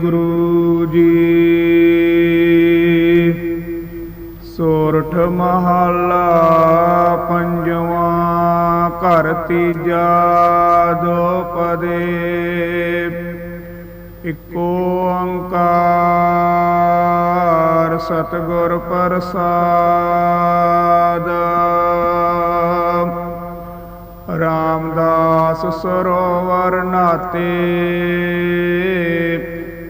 ਵਾਹਿਗੁਰੂ ਜੀ। ਸੋਰਠ ਮਹਲਾ ਪੰਜਵਾਂ ਘਰ ਤੀਜਾ ਦੋਪਦੇ ਇਕੋ ਓੰਕਾਰ ਸਤਗੁਰ ਪ੍ਰਸਾਦ। ਰਾਮਦਾਸ ਸਰੋਵਰ ਨਾਤੇ।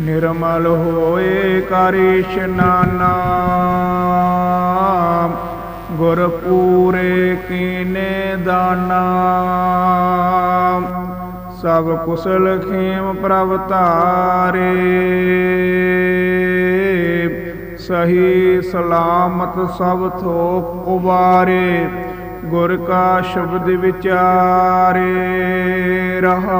ਨਿਰਮਲ ਹੋਏ ਕਰ ਇਸ਼ਨਾਨਾ ਗੁਰ ਪੂਰੇ ਕੀਨੇ ਦਾਨਾ। ਸਭ ਕੁਸਲ ਖੇਮ ਪ੍ਰਭ ਧਾਰੇ। ਸਹੀ ਸਲਾਮਤ ਸਭ ਥੋਕ ਉਬਾਰੇ। ਗੁਰ ਕਾ ਸ਼ਬਦ ਵਿਚਾਰੇ। ਰਹਾ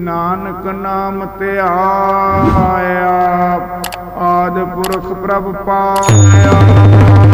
ਨਾਨਕ ਨਾਮ ਧਿਆਇਆ ਆਦ ਪੁਰਖ ਪ੍ਰਭ ਪਾਇਆ।